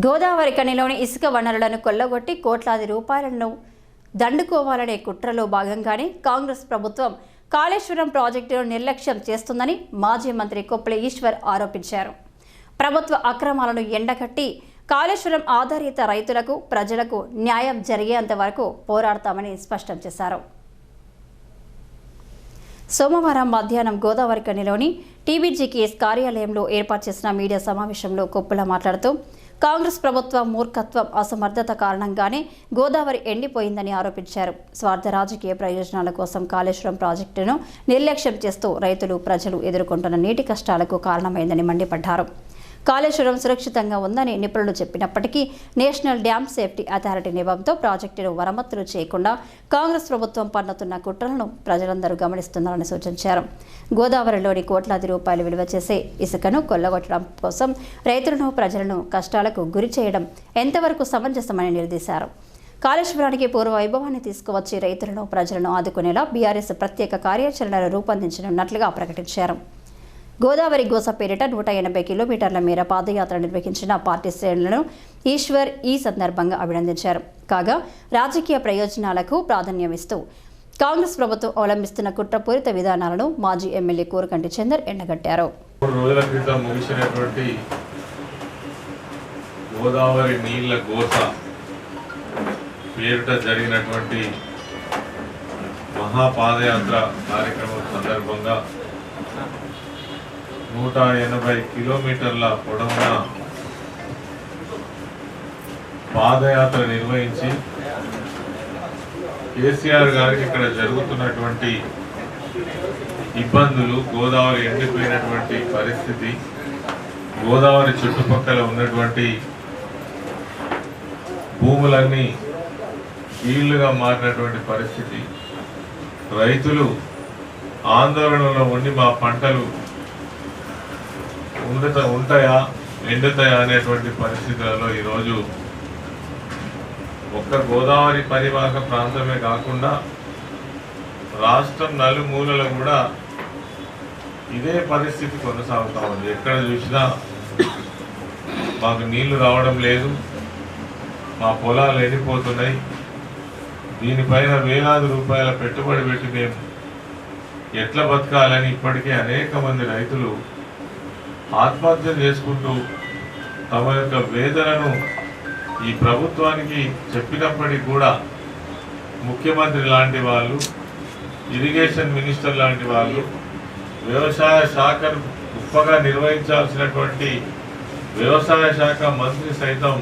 గోదావరి కనిలోని ఇసుక వనరులను కొల్లగొట్టి కోట్లాది రూపాయలను దండుకోవాలనే కుట్రలో భాగంగానే కాంగ్రెస్ ప్రభుత్వం కాళేశ్వరం ప్రాజెక్టును నిర్లక్ష్యం చేస్తుందని మాజీ మంత్రి కొప్పల ఈశ్వర్ ఆరోపించారు. ప్రభుత్వ అక్రమాలను ఎండగట్టి కాళేశ్వరం ఆధారిత రైతులకు ప్రజలకు న్యాయం జరిగేంత వరకు పోరాడతామని స్పష్టం చేశారు. సోమవారం మధ్యాహ్నం గోదావరి కనిలోని టీబీజీకేఎస్ కార్యాలయంలో ఏర్పాటు చేసిన మీడియా సమావేశంలో కొప్పుల మాట్లాడుతూ కాంగ్రెస్ ప్రభుత్వ మూర్ఖత్వం అసమర్థత కారణంగానే గోదావరి ఎండిపోయిందని ఆరోపించారు. స్వార్థ రాజకీయ ప్రయోజనాల కోసం కాళేశ్వరం ప్రాజెక్టును నిర్లక్ష్యం చేస్తూ రైతులు ప్రజలు ఎదుర్కొంటున్న నీటి కష్టాలకు కారణమైందని మండిపడ్డారు. కాళేశ్వరం సురక్షితంగా ఉందని నిపుణులు చెప్పినప్పటికీ నేషనల్ డ్యామ్ సేఫ్టీ అథారిటీ నిబంతో ప్రాజెక్టును మరమ్మతులు చేయకుండా కాంగ్రెస్ ప్రభుత్వం పన్నుతున్న కుట్రలను ప్రజలందరూ గమనిస్తున్నారని సూచించారు. గోదావరిలోని కోట్లాది రూపాయలు విలువ చేసే ఇసుకను కొల్లగొట్టడం కోసం రైతులను ప్రజలను కష్టాలకు గురి చేయడం ఎంతవరకు సమంజసమని నిలదీశారు కాళేశ్వరానికి పూర్వ వైభవాన్ని తీసుకువచ్చి రైతులను ప్రజలను ఆదుకునేలా బీఆర్ఎస్ ప్రత్యేక కార్యాచరణను రూపొందించనున్నట్లుగా ప్రకటించారు. గోదావరి గోస పేరిట నూట ఎనభై కిలోమీటర్ల మేర పాదయాత్ర నిర్వహించిన పార్టీ శ్రేణులను ఈశ్వర్ ఈ సందర్భంగా అభినందించారు. కాగా రాజకీయ ప్రయోజనాలకు ప్రాధాన్యమిస్తూ కాంగ్రెస్ ప్రభుత్వం అవలంబిస్తున్న కుట్రపూరిత విధానాలను మాజీ ఎమ్మెల్యే కోరకంటి చందర్ ఎండగట్టారు. గోదావరి నీళ్ళ గోస పేరిట జరిగినటువంటి మహాపాదయాత్ర కార్యక్రమం సందర్భంగా నూట ఎనభై కిలోమీటర్ల పొడవున పాదయాత్ర నిర్వహించి కేసీఆర్ గారికి ఇక్కడ జరుగుతున్నటువంటి ఇబ్బందులు గోదావరి ఎండిపోయినటువంటి పరిస్థితి గోదావరి చుట్టుపక్కల ఉన్నటువంటి భూములన్నీ ఈళ్ళుగా మారినటువంటి పరిస్థితి. రైతులు ఆందోళనలో ఉండి మా పంటలు ఉండత ఉంటాయా ఎండుతాయా అనేటువంటి పరిస్థితులలో ఈరోజు ఒక్క గోదావరి పరివాహక ప్రాంతమే కాకుండా రాష్ట్రం నలుమూలలో కూడా ఇదే పరిస్థితి కొనసాగుతా ఉంది. ఎక్కడ చూసినా మాకు నీళ్ళు రావడం లేదు మా పొలాలు ఎండిపోతున్నాయి దీనిపైన వేలాది రూపాయల పెట్టుబడి పెట్టి మేము ఎట్లా బతకాలని ఇప్పటికే అనేక మంది రైతులు ఆత్మహత్యలు చేసుకుంటూ తమ యొక్క వేదనను ఈ ప్రభుత్వానికి చెప్పినప్పటికీ కూడా ముఖ్యమంత్రి లాంటి వాళ్ళు ఇరిగేషన్ మినిస్టర్ లాంటి వాళ్ళు వ్యవసాయ శాఖను గొప్పగా నిర్వహించాల్సినటువంటి వ్యవసాయ శాఖ మంత్రి సైతం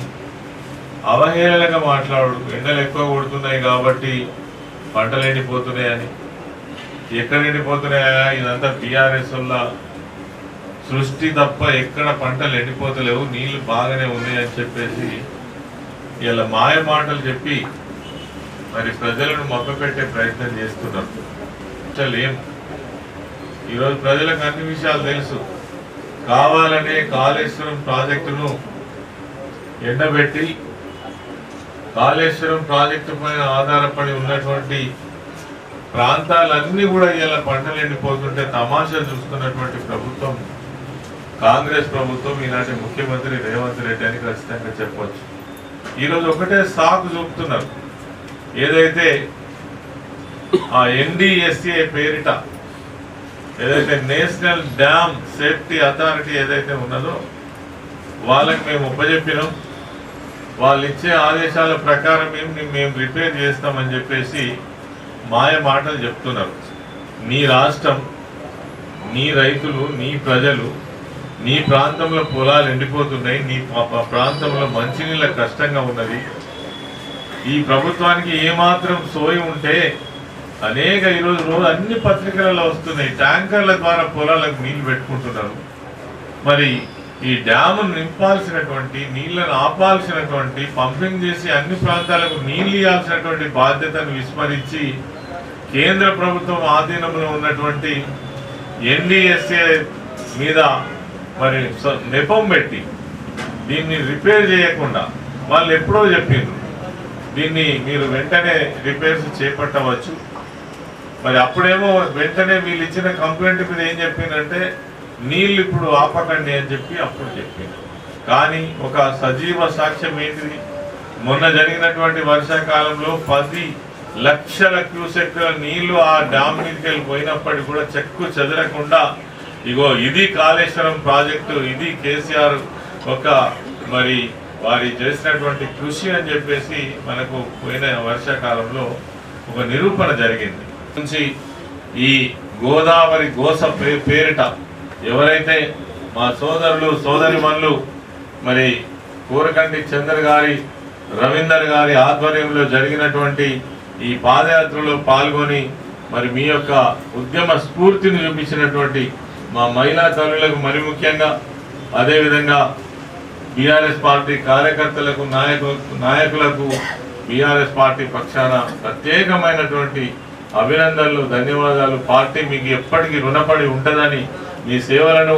అవహేళనగా మాట్లాడు ఎండలు ఎక్కువ కొడుతున్నాయి కాబట్టి పంటలు ఎండిపోతున్నాయని ఎక్కడ ఎండిపోతున్నాయా? ఇదంతా టీఆర్ఎస్ వల్ల సృష్టి తప్ప ఎక్కడ పంటలు ఎండిపోతలేవు నీళ్ళు బాగానే ఉన్నాయని చెప్పేసి ఇలా మాయ మాటలు చెప్పి మరి ప్రజలను మభ్యపెట్టే ప్రయత్నం చేస్తున్నారు. అసలు ఏం? ఈరోజు ప్రజలకు అన్ని విషయాలు తెలుసు. కావాలనే కాళేశ్వరం ప్రాజెక్టును ఎండబెట్టి కాళేశ్వరం ప్రాజెక్టు పైన ఆధారపడి ఉన్నటువంటి ప్రాంతాలన్నీ కూడా ఇలా పంటలు ఎండిపోతుంటే తమాషా చూస్తున్నటువంటి ప్రభుత్వం కాంగ్రెస్ ప్రభుత్వం ఈనాటి ముఖ్యమంత్రి రేవంత్ రెడ్డి అని ఖచ్చితంగా చెప్పవచ్చు ఈరోజు ఒకటే సాకు చూపుతున్నారు. ఏదైతే ఆ ఎన్డిఎస్ఏ పేరిట ఏదైతే నేషనల్ డ్యామ్ సేఫ్టీ అథారిటీ ఏదైతే ఉన్నదో వాళ్ళకి మేము ఉపజెప్పినాం వాళ్ళు ఇచ్చే ఆదేశాల ప్రకారం మేము మేము రిపేర్ చేస్తామని చెప్పేసి మాయ మాటలు చెప్తున్నారు. నీ రాష్ట్రం నీ రైతులు నీ ప్రజలు నీ ప్రాంతంలో పొలాలు ఎండిపోతున్నాయి నీ ప- ప్రాంతంలో మంచినీళ్ళ కష్టంగా ఉన్నది. ఈ ప్రభుత్వానికి ఏమాత్రం సోయి ఉంటే అనేక ఈరోజు రోజు అన్ని పత్రికలలో వస్తున్నాయి. ట్యాంకర్ల ద్వారా పొలాలకు నీళ్ళు పెట్టుకుంటున్నారు. మరి ఈ డ్యామును నింపాల్సినటువంటి నీళ్ళను ఆపాల్సినటువంటి పంపింగ్ చేసి అన్ని ప్రాంతాలకు నీళ్ళు ఇవ్వాల్సినటువంటి బాధ్యతను విస్మరించి కేంద్ర ప్రభుత్వం ఆధీనంలో ఉన్నటువంటి ఎన్డీఎస్ఏ మీద మరి స- నెపం పెట్టి దీన్ని రిపేర్ చేయకుండా వాళ్ళు ఎప్పుడో చెప్పిండ్రు. దీన్ని మీరు వెంటనే రిపేర్స్ చేపట్టవచ్చు. మరి అప్పుడేమో వెంటనే వీళ్ళు ఇచ్చిన కంప్లైంట్ మీద ఏం చెప్పిందంటే నీళ్ళు ఇప్పుడు ఆపకండి అని చెప్పి అప్పుడు చెప్పింది కానీ ఒక సజీవ సాక్ష్యం ఏంటిది? మొన్న జరిగినటువంటి వర్షాకాలంలో పది లక్షల క్యూసెక్ నీళ్ళు ఆ డ్యామ్ మీదకి వెళ్ళి పోయినప్పటికీ కూడా చెక్కు చెదరకుండా ఇగో ఇది కాళేశ్వరం ప్రాజెక్టు ఇది కేసీఆర్ ఒక మరి వారి చేసినటువంటి కృషి అని చెప్పేసి మనకు పోయిన వర్షాకాలంలో ఒక నిరూపణ జరిగింది. నుంచి ఈ గోదావరి గోస పేరిట ఎవరైతే మా సోదరులు సోదరిమణులు మరి కూరకంటి చంద్ర గారి రవీందర్ గారి ఆధ్వర్యంలో జరిగినటువంటి ఈ పాదయాత్రలో పాల్గొని మరి మీ యొక్క ఉద్యమ స్ఫూర్తిని చూపించినటువంటి మా మహిళా తల్లులకు మరి ముఖ్యంగా అదేవిధంగా బీఆర్ఎస్ పార్టీ కార్యకర్తలకు నాయకు నాయకులకు బీఆర్ఎస్ పార్టీ పక్షాన ప్రత్యేకమైనటువంటి అభినందనలు ధన్యవాదాలు. పార్టీ మీకు ఎప్పటికీ రుణపడి ఉంటుందని మీ సేవలను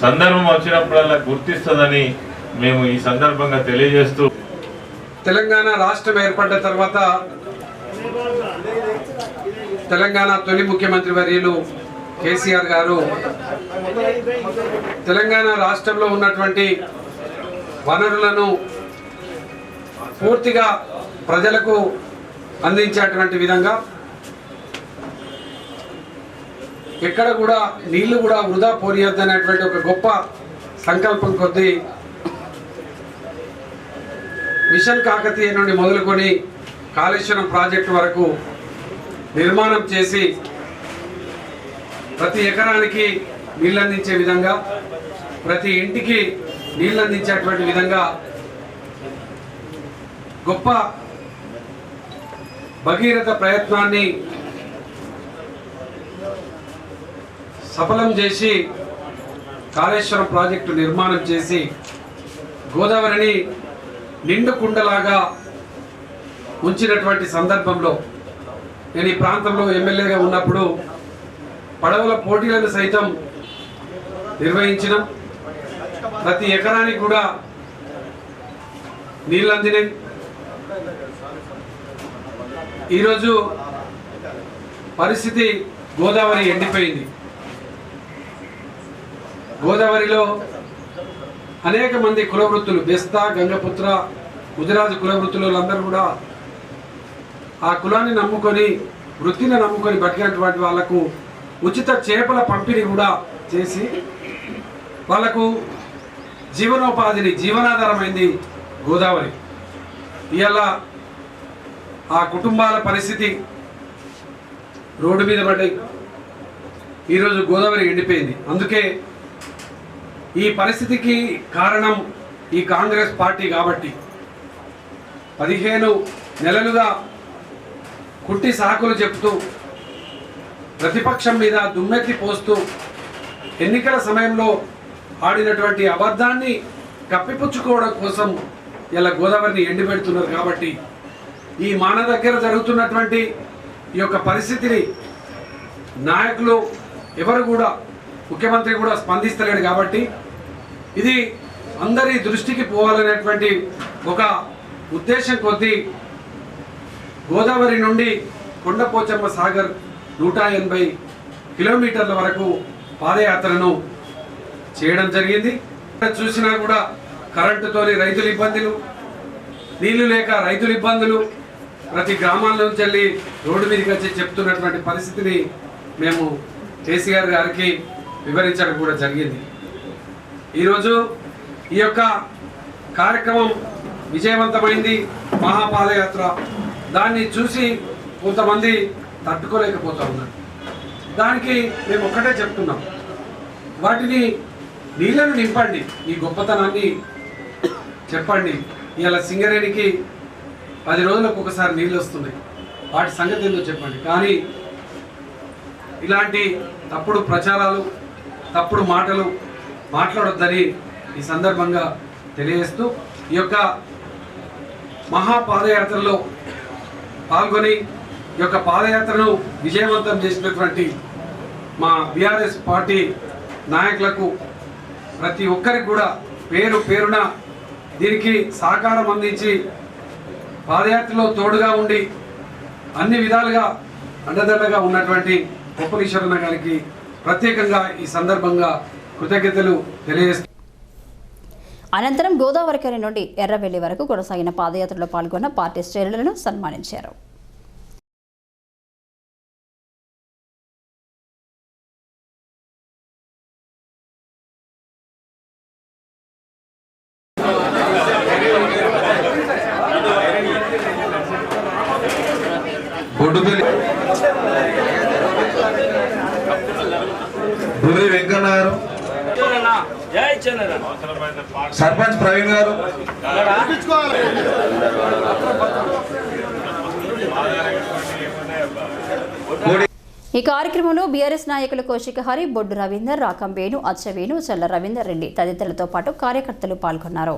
సందర్భం వచ్చినప్పుడల్లా గుర్తిస్తుందని మేము ఈ సందర్భంగా తెలియజేస్తూ తెలంగాణ రాష్ట్రం ఏర్పడ్డ తర్వాత తెలంగాణ తొలి ముఖ్యమంత్రి వర్యులు కేసీఆర్ గారు తెలంగాణ రాష్ట్రంలో ఉన్నటువంటి వనరులను పూర్తిగా ప్రజలకు అందించేటువంటి విధంగా ఎక్కడ కూడా నీళ్ళు కూడా వృధా పోరియొద్దనేటువంటి ఒక గొప్ప సంకల్పం కొద్దీ మిషన్ కాకతీయ నుండి మొదలుకొని కాళేశ్వరం ప్రాజెక్టు వరకు నిర్మాణం చేసి ప్రతి ఎకరానికి నీళ్ళు అందించే విధంగా ప్రతి ఇంటికి నీళ్ళు అందించేటువంటి విధంగా గొప్ప భగీరథ ప్రయత్నాన్ని సఫలం చేసి కాళేశ్వరం ప్రాజెక్టు నిర్మాణం చేసి గోదావరిని నిండు కుండలాగా ఉంచినటువంటి సందర్భంలో నేను ఈ ప్రాంతంలో ఎమ్మెల్యేగా ఉన్నప్పుడు పడవల పోటీలను సైతం నిర్వహించినాం. ప్రతి ఎకరానికి కూడా నీళ్ళు అందినాయి. ఈరోజు పరిస్థితి గోదావరి ఎండిపోయింది. గోదావరిలో అనేక మంది కులవృత్తులు బెస్తా గంగపుత్ర గుజరాజు కులవృత్తులు అందరూ కూడా ఆ కులాన్ని నమ్ముకొని వృత్తిని నమ్ముకొని బతికినటువంటి వాళ్ళకు ఉచిత చేపల పంపిణీ కూడా చేసి వాళ్ళకు జీవనోపాధిని జీవనాధారమైంది గోదావరి. ఇవాళ ఆ కుటుంబాల పరిస్థితి రోడ్డు మీద పడి ఈరోజు గోదావరి ఎండిపోయింది. అందుకే ఈ పరిస్థితికి కారణం ఈ కాంగ్రెస్ పార్టీ కాబట్టి పదిహేను నెలలుగా కుట్టి సాకులు చెప్తూ ప్రతిపక్షం మీద దుమ్మెత్తి పోస్తూ ఎన్నికల సమయంలో ఆడినటువంటి అబద్ధాన్ని కప్పిపుచ్చుకోవడం కోసం ఇలా గోదావరిని ఎండిపెడుతున్నారు కాబట్టి ఈ మాన దగ్గర జరుగుతున్నటువంటి ఈ యొక్క పరిస్థితిని నాయకులు ఎవరు కూడా ముఖ్యమంత్రి కూడా స్పందిస్తలేడు కాబట్టి ఇది అందరి దృష్టికి పోవాలనేటువంటి ఒక ఉద్దేశం కొద్దీ గోదావరి నుండి కొండపోచమ్మ సాగర్ నూట ఎనభై కిలోమీటర్ల వరకు పాదయాత్రను చేయడం జరిగింది. చూసినా కూడా కరెంటుతోని రైతుల ఇబ్బందులు నీళ్ళు లేక రైతుల ఇబ్బందులు. ప్రతి గ్రామాల్లోంచి వెళ్ళి రోడ్డు మీదకి వచ్చి చెప్తున్నటువంటి పరిస్థితిని మేము కేసీఆర్ గారికి వివరించడం కూడా జరిగింది. ఈరోజు ఈ యొక్క కార్యక్రమం విజయవంతమైంది. మహాపాదయాత్ర. దాన్ని చూసి కొంతమంది తట్టుకోలేకపోతా ఉన్నారు దానికి మేము ఒక్కటే చెప్తున్నాం. వాటిని నీళ్ళను నింపండి. ఈ గొప్పతనాన్ని చెప్పండి. ఇలా సింగరేణికి పది రోజులకు ఒకసారి నీళ్ళు వస్తున్నాయి వాటి సంగతి ఏందో చెప్పండి. కానీ ఇలాంటి తప్పుడు ప్రచారాలు తప్పుడు మాటలు మాట్లాడొద్దని ఈ సందర్భంగా తెలియజేస్తూ ఈ యొక్క మహాపాదయాత్రలో పాల్గొని యొక్క పాదయాత్రను విజయవంతం చేసినటువంటి మా బీఆర్ఎస్ పార్టీ నాయకులకు ప్రతి ఒక్కరికి కూడా పేరు పేరున దీనికి సహకారం అందించి పాదయాత్రలో తోడుగా ఉండి అన్ని విధాలుగా అండదండగా ఉన్నటువంటి ఉపనీశ్వరన్న గారికి ప్రత్యేకంగా ఈ సందర్భంగా కృతజ్ఞతలు తెలియజేస్తారు అనంతరం గోదావరికని నుండి ఎర్రవెల్లి వరకు కొనసాగిన పాదయాత్రలో పాల్గొన్న పార్టీ శ్రేణులను సన్మానించారు. సర్పంచ్ ప్రవీణ్ గారు. ఈ కార్యక్రమంలో బీఆర్ఎస్ నాయకులు కౌశిక హరి బొడ్డు రవీందర్ రాకం వేణు అచ్చవేణు చల్ల రవీందర్ రెడ్డి తదితరులతో పాటు కార్యకర్తలు పాల్గొన్నారు.